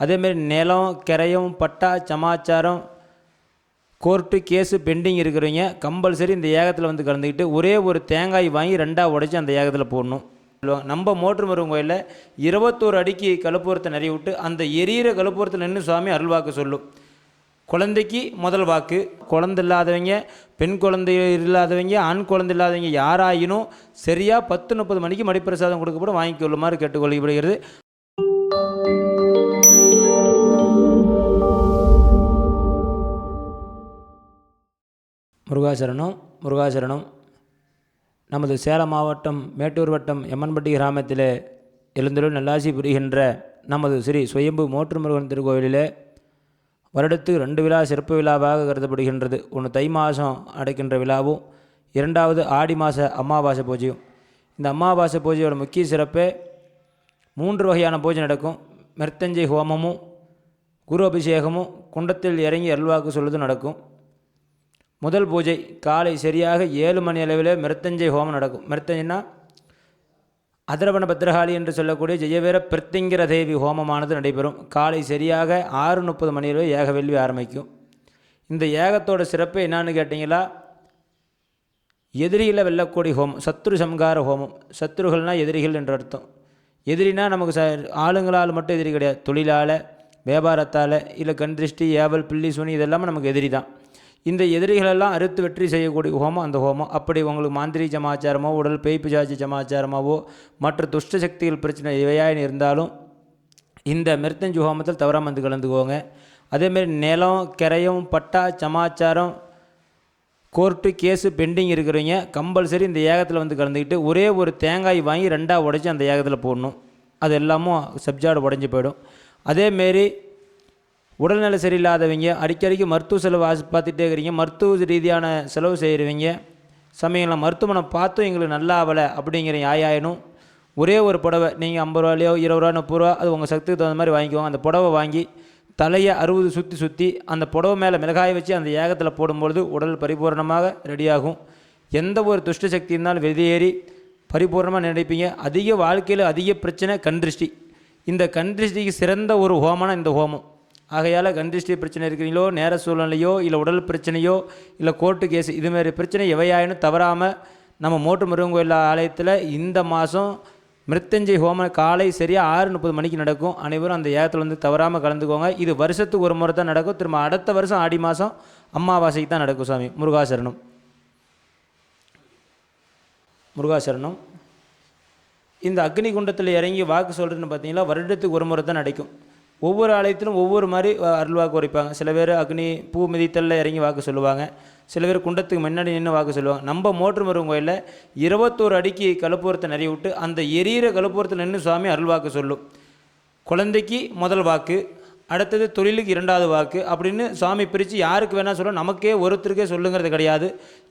அதேமாரி நிலம் கிரையம் பட்டா சமாச்சாரம் கோர்ட்டு கேஸு பெண்டிங் இருக்கிறவங்க கம்பல்சரி இந்த ஏகத்தில் வந்து கலந்துக்கிட்டு ஒரே ஒரு தேங்காய் வாங்கி ரெண்டாக உடைச்சி அந்த ஏகத்தில் போடணும். நம்ம மோட்ரு மருவன் கோயிலில் இருபத்தோரு அடிக்கு கழுப்புரத்தை நிறைய விட்டு அந்த எரியிற கழுப்புரத்தில் நின்று சுவாமி அருள்வாக்கு சொல்லும். குழந்தைக்கு முதல் வாக்கு. குழந்தை இல்லாதவங்க பெண் குழந்தை இல்லாதவங்க ஆண் குழந்தை இல்லாதவங்க யாராயினும் சரியாக பத்து முப்பது மணிக்கு மடிப்பிரசாதம் கொடுக்கப்படும் வாங்கிக்கொள்ளுமாறு கேட்டுக்கொள்ளப்படுகிறது. முருகாசரணம் முருகாசரணம். நமது சேலம் மாவட்டம் மேட்டூர் வட்டம் எம்மன்பட்டி கிராமத்தில் எழுந்தருள் நல்லாசி புரிகின்ற நமது ஸ்ரீ சுயம்பு மோற்று முருகன் திருக்கோவிலில் வருடத்துக்கு ரெண்டு விழா சிறப்பு விழாவாக கருதப்படுகின்றது. ஒன்று தை மாதம் அடைக்கின்ற விழாவும் இரண்டாவது ஆடி மாத அமாவாசை பூஜையும். இந்த அமாவாசை பூஜையோட முக்கிய சிறப்பே மூன்று வகையான பூஜை நடக்கும். மிருத்தஞ்சை ஹோமமும் குரு அபிஷேகமும் குண்டத்தில் இறங்கி அல்வாக்கு சொல்லுது நடக்கும். முதல் பூஜை காலை சரியாக ஏழு மணி அளவில் மிருத்தஞ்சை ஹோமம் நடக்கும். மிருத்தஞ்சைனா அதரவண பத்ரகாளி என்று சொல்லக்கூடிய ஜெயவீர பிரத்திங்கிர தேவி ஹோமமானது நடைபெறும். காலை சரியாக ஆறு முப்பது மணி ஏக வேள்வி ஆரம்பிக்கும். இந்த ஏகத்தோட சிறப்பு என்னான்னு கேட்டிங்களா? எதிரிகளை வெல்லக்கூடிய ஹோமம் சத்ரு சம்கார ஹோமம். சத்ருகள்னால் எதிரிகள் என்ற அர்த்தம். எதிரினா நமக்கு ச ஆளுங்களால் மட்டும் எதிரி கிடையாது. தொழிலால் வியாபாரத்தால் இல்லை கண் திருஷ்டி ஏவல் பில்லி சுனி இதெல்லாமே நமக்கு எதிரி தான் இந்த எதிரிகளெல்லாம் அறுத்து வெற்றி செய்யக்கூடிய ஹோமம் அந்த ஹோமம். அப்படி உங்களுக்கு மாந்திரிக சமாச்சாரமோ உடல் பேய் பிசாச்சி சமாச்சாரமாவோ மற்ற துஷ்ட சக்திகள் பிரச்சனை இவையாயின்னு இருந்தாலும் இந்த மிருத்தஞ்சு ஹோமத்தில் தவறாம வந்து கலந்துக்கோங்க. அதேமாரி நிலம் கரையும் பட்டா சமாச்சாரம் கோர்ட்டு கேஸு பெண்டிங் இருக்கிறவங்க கம்பல்சரி இந்த ஏகத்தில் வந்து கலந்துக்கிட்டு ஒரே ஒரு தேங்காய் வாங்கி ரெண்டாக உடைச்சி அந்த ஏகத்தில் போடணும். அது எல்லாமும் சப்ஜாடு உடஞ்சி போயிடும். அதேமாரி உடல்நிலை சரியில்லாதவங்க அடிக்கடிக்கு மருத்துவ செலவு பார்த்துட்டே இருக்கிறீங்க மருத்துவ ரீதியான செலவு செய்கிறவங்க சமயங்களில் மருத்துவமனை பார்த்தும் எங்களுக்கு நல்லா ஆகலை அப்படிங்கிற யாயாயினும் ஒரே ஒரு புடவை நீங்கள் ஐம்பது ரூபாலையோ இருபது ரூபா முப்பது ரூபா அது உங்கள் சக்திக்கு தகுந்த மாதிரி வாங்கிக்குவோம் அந்த புடவை வாங்கி தலையை அறுபது சுற்றி சுற்றி அந்த புடவை மேலே மிளகாய் வச்சு அந்த ஏகத்தில் போடும்பொழுது உடல் பரிபூரணமாக ரெடியாகும் எந்த ஒரு துஷ்ட சக்தி இருந்தாலும் வெளியேறி பரிபூர்ணமாக நினைப்பீங்க. அதிக வாழ்க்கையில் அதிக பிரச்சனை கண் திருஷ்டி. இந்த கண் திருஷ்டிக்கு சிறந்த ஒரு ஹோமான இந்த ஹோமம். ஆகையால் கண்டிஷ்டி பிரச்சனை இருக்கிறீங்களோ நேர சூழ்நிலையோ இல்லை உடல் பிரச்சனையோ இல்லை கோர்ட்டு கேஸ் இதுமாரி பிரச்சனை எவையாயினும் தவறாமல் நம்ம மோட்டு முருகன் கோயில் ஆலயத்தில் இந்த மாதம் மிருத்தஞ்சை ஹோமம் காலை சரியாக ஆறு முப்பது மணிக்கு நடக்கும். அனைவரும் அந்த ஏகத்தில் வந்து தவறாமல் கலந்துக்கோங்க. இது வருஷத்துக்கு ஒரு முறை தான் நடக்கும். திரும்ப அடுத்த வருஷம் ஆடி மாதம் அமாவாசைக்கு தான் நடக்கும் சாமி. முருகாசரணம். முருகாசரணம். இந்த அக்னி குண்டத்தில் இறங்கி வாக்கு சொல்கிறதுன்னு பார்த்தீங்கன்னா வருடத்துக்கு ஒரு முறை தான் நடக்கும். ஒவ்வொரு ஆலயத்திலும் ஒவ்வொரு மாதிரி அருள்வாக்கு உரைப்பாங்க. சில பேர் அக்னி பூ மிதித்தலில் இறங்கி வாக்கு சொல்லுவாங்க. சில பேர் குண்டத்துக்கு முன்னாடி நின்று வாக்கு சொல்லுவாங்க. நம்ம மோட்டர் மருவன் கோயிலில் இருபத்தோரு அடிக்கு கலப்பூரத்தை நிறைய விட்டு அந்த எரியிற கழுப்பூரத்தில் நின்று சுவாமி அருள்வாக்கு சொல்லும். குழந்தைக்கு முதல் வாக்கு அடுத்தது தொழிலுக்கு இரண்டாவது வாக்கு. அப்படின்னு சுவாமி பிரித்து யாருக்கு வேணால் சொல்லலாம் நமக்கே ஒருத்தருக்கே சொல்லுங்கிறது கிடையாது.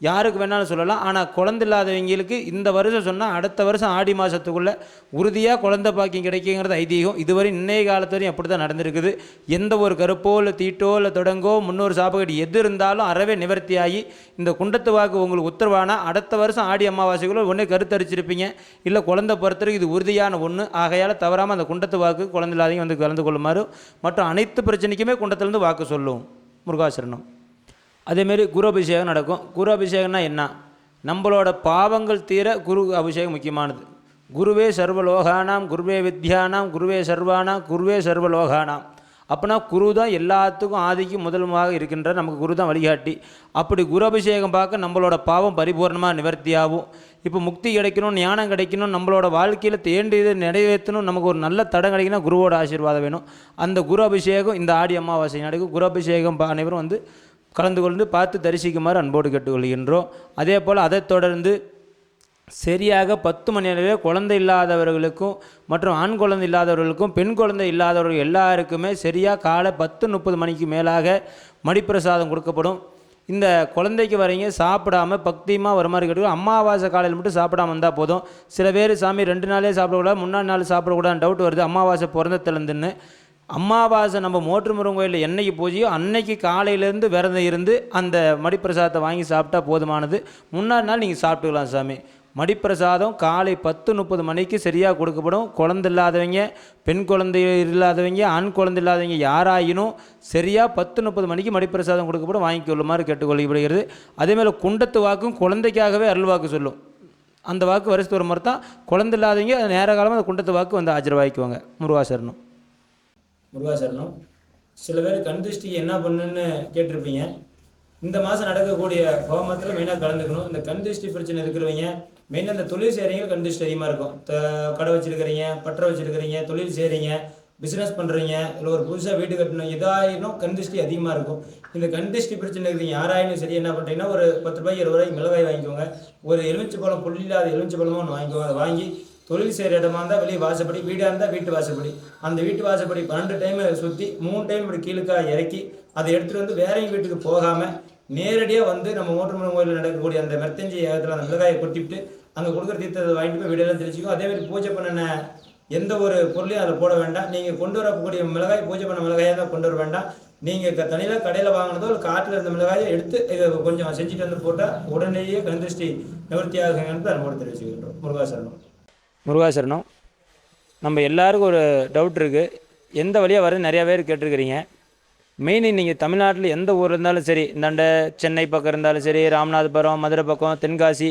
யாருக்கு வேணாலும் சொல்லலாம். ஆனால் குழந்தை இல்லாதவங்களுக்கு இந்த வருஷம் சொன்னால் அடுத்த வருஷம் ஆடி மாதத்துக்குள்ளே உறுதியாக குழந்தை பாக்கியம் கிடைக்குங்கிறது ஐதீகம். இதுவரை இன்னைய காலத்து வரையும் அப்படி தான் நடந்திருக்குது. எந்த ஒரு கருப்போ இல்லை தீட்டோ இல்லை தொடங்கோ முன்னொரு சாபகடி எது இருந்தாலும் அறவே நிவர்த்தியாகி இந்த குண்டத்து வாக்கு உங்களுக்கு உத்தரவானா? அடுத்த வருஷம் ஆடி அமாவாசைக்குள்ளே ஒன்றே கருத்தரிச்சிருப்பீங்க. இல்லை குழந்தை பொறுத்தருக்கு இது உறுதியான ஒன்று ஆகையால் தவறாமல் அந்த குண்டத்து வாக்கு குழந்தை இல்லாதவங்க வந்து கலந்து கொள்ளுமாறு. மற்றும் அனைத்து பிரச்சனைக்குமே குண்டத்திலேருந்து வாக்கு சொல்லும் முருகாசரணம். அதேமாரி குரு அபிஷேகம் நடக்கும். குரு அபிஷேகம்னா என்ன? நம்மளோட பாவங்கள் தீர குரு அபிஷேகம் முக்கியமானது. குருவே சர்வலோகானாம் குருவே வித்யானாம் குருவே சர்வானாம் குருவே சர்வலோகானாம். அப்போனா குரு தான் எல்லாத்துக்கும் ஆதிக்கும் முதலுமாக இருக்கின்ற நமக்கு குரு தான் வழிகாட்டி. அப்படி குரு அபிஷேகம் பார்க்க நம்மளோட பாவம் பரிபூர்ணமாக நிவர்த்தியாகும். இப்போ முக்தி கிடைக்கணும் ஞானம் கிடைக்கணும் நம்மளோட வாழ்க்கையில் தேண்டியது நிறைவேற்றணும் நமக்கு ஒரு நல்ல தடம் கிடைக்கணும் குருவோட ஆசீர்வாதம் வேணும். அந்த குரு அபிஷேகம் இந்த ஆடி அமாவாசை நடக்கும் குரு அபிஷேகம் அனைவரும் வந்து கலந்து கொண்டு பார்த்து தரிசிக்குமாறு அன்போடு கேட்டுக்கொள்கின்றோம். அதே போல் அதைத் தொடர்ந்து சரியாக பத்து மணி அளவே குழந்தை இல்லாதவர்களுக்கும் மற்றும் ஆண் குழந்தை இல்லாதவர்களுக்கும் பெண் குழந்தை இல்லாதவர்கள் எல்லாருக்குமே சரியாக காலை பத்து முப்பது மணிக்கு மேலாக மடிப்பிரசாதம் கொடுக்கப்படும். இந்த குழந்தைக்கு வரீங்க சாப்பிடாம பக்தியமாக வர மாதிரி கிடைக்கும் அமாவாசை காலையில் மட்டும் சாப்பிடாம இருந்தால் போதும். சில பேர் சாமி ரெண்டு நாளே சாப்பிடக்கூடாது முன்னாடி நாள் சாப்பிடக்கூடாதுன்னு டவுட் வருது அமாவாசை பிறந்தத்துலேருந்துன்னு அமாவாசை நம்ம மோட்ரு முருகன் கோயிலில் என்னைக்கு பூஜையோ அன்னைக்கு காலையிலேருந்து விரதம் இருந்து அந்த மடிப்பிரசாதத்தை வாங்கி சாப்பிட்டா போதுமானது. முன்னாடி நாள் நீங்கள் சாப்பிட்டுக்கலாம் சாமி. மடிப்பிரசாதம் காலை பத்து முப்பது மணிக்கு சரியாக கொடுக்கப்படும். குழந்தை இல்லாதவங்க பெண் குழந்தை இல்லாதவங்க ஆண் குழந்தை இல்லாதவங்க யாராயினும் சரியாக பத்து முப்பது மணிக்கு மடிப்பிரசாதம் கொடுக்கப்படும். வாங்கி கொள்ளுமாறு கேட்டுக்கொள்ளப்படுகிறது அதேமாதிரி குண்டத்து வாக்கும் குழந்தைக்காகவே அருள் வாக்கு சொல்லும். அந்த வாக்கு வருஷத்து ஒரு முறை தான். குழந்தை இல்லாதவங்க நேர காலமாக அந்த குண்டத்து வாக்கு வந்து ஆஜர்வாய்க்குவாங்க முருகாசரணம் முருகாசரணம் சில பேர் கண் திருஷ்டிக்கு என்ன பண்ணுன்னு கேட்டிருப்பீங்க. இந்த மாதம் நடக்கக்கூடிய ஹோமத்தில் மெயினாக கலந்துக்கணும். இந்த கண் திருஷ்டி பிரச்சனை இருக்கிறவங்க மெயினாக இந்த தொழில் செய்கிறீங்க கண்டிஷன் அதிகமாக இருக்கும். கடை வச்சிருக்கிறீங்க பற்ற வச்சிருக்கிறீங்க தொழில் செய்கிறீங்க பிஸ்னஸ் பண்ணுறீங்க இல்லை ஒரு புதுசாக வீடு கட்டணும் இதாயினும் கண்டிஷ்டி அதிகமாக இருக்கும். இந்த கண்டிஷ்டி பிரச்சனை இருக்கிறீங்க யாராயினும் சரி என்ன பண்ணுறீங்கன்னா ஒரு பத்து ரூபாய் இருபது ரூபாய்க்கு மிளகாய் வாங்கிக்கோங்க. ஒரு எலுமிச்சை பழம் புள்ளில்லாத எலுமிச்சை பழமும் ஒன்று வாங்கிக்கோங்க. அதை வாங்கி தொழில் செய்கிற இடமா இருந்தால் வெளியே வாசப்படி வீடாக இருந்தால் வீட்டு வாசப்படி. அந்த வீட்டு வாசப்படி பன்னெண்டு டைம் சுற்றி மூணு டைம் இப்படி கீழுக்காக இறக்கி அதை எடுத்துகிட்டு வந்து வேறையும் வீட்டுக்கு போகாமல் நேரடியாக வந்து நம்ம ஓட்டுமலை கோயிலில் நடக்கக்கூடிய அந்த மெர்த்தஞ்சி ஏகத்தில் அந்த மிளகாயை கொட்டிவிட்டு அங்கே கொடுக்குற தீர்த்தத்தை வாங்கிட்டு போய் வீடெல்லாம் தெளிச்சிக்கும் அதே மாதிரி பூஜை பண்ணின எந்த ஒரு பொருளையும் அதில் போட வேண்டாம். நீங்கள் கொண்டு வரக்கூடிய மிளகாய் பூஜை பண்ண மிளகாயாக தான் கொண்டு வர வேண்டாம். நீங்கள் தனியில் கடையில் வாங்கினதோ இல்லை காட்டில் இருந்த மிளகாயை எடுத்து இதை கொஞ்சம் செஞ்சுட்டு வந்து போட்டால் உடனேயே கந்திருஷ்டி நிவர்த்தி ஆகுங்கன்னு அனுபவம் தெரிவிச்சுக்கின்றோம் முருகாசரணம். முருகாசரணம். நம்ம எல்லாருக்கும் ஒரு டவுட் இருக்குது எந்த வழியாக வருது நிறையா பேர் கேட்டிருக்கிறீங்க. மெயின் நீங்கள் தமிழ்நாட்டில் எந்த ஊர் இருந்தாலும் சரி இந்தாண்ட சென்னை பக்கம் இருந்தாலும் சரி ராமநாதபுரம் மதுரை பக்கம் தென்காசி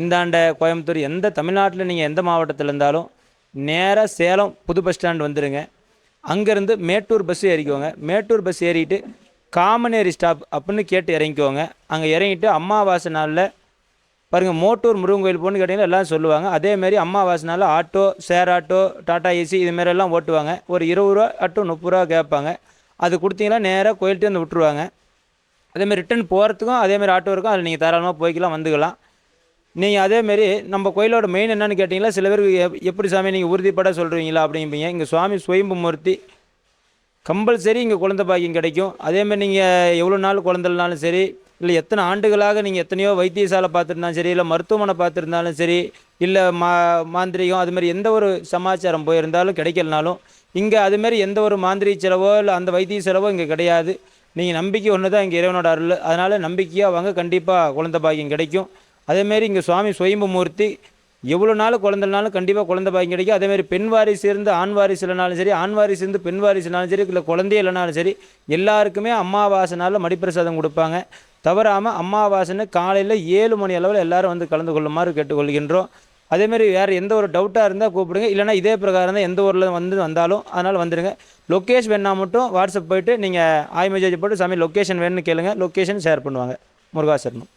இந்தாண்ட கோயம்புத்தூர் எந்த தமிழ்நாட்டில் நீங்கள் எந்த மாவட்டத்தில் இருந்தாலும் நேராக சேலம் புது பஸ் ஸ்டாண்ட் வந்துடுங்க அங்கேருந்து மேட்டூர் பஸ் ஏறிக்கோங்க. மேட்டூர் பஸ் ஏறிட்டு காமனேரி ஸ்டாப் அப்படின்னு கேட்டு இறங்கிக்கோங்க. அங்கே இறங்கிட்டு அம்மாவாசை நாளில் பாருங்கள் மோட்டூர் முருகன் கோயில் போகணுன்னு கேட்டிங்கன்னா எல்லாம் சொல்லுவாங்க. அதேமாரி அம்மாவாசை நாளில் auto share auto Tata AC இதுமாரி எல்லாம் ஓட்டுவாங்க. ஒரு இருபது ரூபா ஆட்டோ முப்பது ரூபா கேட்பாங்க. அது கொடுத்தீங்கன்னா நேராக கோயில்கிட்டே வந்து விட்டுருவாங்க. அதேமாதிரி ரிட்டர்ன் போகிறதுக்கும் அதேமாதிரி ஆட்டோ இருக்கும். அதில் நீங்கள் தாராளமாக போய்க்கலாம் வந்துக்கலாம். நீங்கள் அதேமாரி நம்ம கோயிலோட மெயின் என்னென்னு கேட்டிங்களா? சில பேருக்கு எப்- எப்படி சாமி நீங்கள் உறுதிப்பட சொல்கிறீங்களா அப்படிம்பீங்க. இங்கே சுவாமி சுயம்பு மூர்த்தி கம்பல்சரி இங்கே குழந்தை பாக்கியம் கிடைக்கும். அதேமாதிரி நீங்கள் எவ்வளோ நாள் குழந்தைனாலும் சரி இல்லை எத்தனை ஆண்டுகளாக நீங்கள் எத்தனையோ வைத்தியசாலை பார்த்துருந்தாலும் சரி இல்லை மருத்துவமனை பார்த்துருந்தாலும் சரி இல்லை மா மாந்திரிகம் அதுமாரி எந்த ஒரு சமாச்சாரம் போயிருந்தாலும் கிடைக்கலனாலும் இங்கே அதுமாரி எந்த ஒரு மாந்திரிக செலவோ இல்லை அந்த வைத்திய செலவோ இங்கே கிடையாது. நீங்கள் நம்பிக்கை ஒன்று தான் இங்கே இறைவனோட அருள். அதனால் நம்பிக்கையாக வாங்க கண்டிப்பாக குழந்தை பாக்கியம் கிடைக்கும். அதேமாரி இங்கே சுவாமி சுயம்பு மூர்த்தி எவ்வளோ நாள் குழந்தைனாலும் கண்டிப்பாக குழந்தை பாக்கியம் கிடைக்கும். அதேமாதிரி பெண் வாரிசு இருந்து ஆண் வாரிசு இல்லைனாலும் சரி ஆண் வாரிசு இருந்து பெண் வாரிசு இல்லைனாலும் சரி இல்லை குழந்தையே இல்லைனாலும் சரி எல்லாருக்குமே அமாவாசை நாளில் மடிப்பிரசாதம் கொடுப்பாங்க. தவறாமல் அமாவாசைன்னு காலையில் ஏழு மணி அளவில் எல்லோரும் வந்து கலந்து கொள்ளுமாறு கேட்டுக்கொள்கின்றோம். அதேமாரி வேறு எந்த ஒரு டவுட்டாக இருந்தால் கூப்பிடுங்க. இல்லைனா இதே பிரகாரம் தான் எந்த ஊரில் வந்து வந்தாலும் அதனால் வந்துடுங்க லொக்கேஷன் வேணா மட்டும் வாட்ஸ்அப் போயிட்டு நீங்கள் ஆய் மெசேஜ் போட்டு சாமி லொக்கேஷன் வேணும்னு கேளுங்கள் லொக்கேஷன் ஷேர் பண்ணுவாங்க. முருகாசரணம்.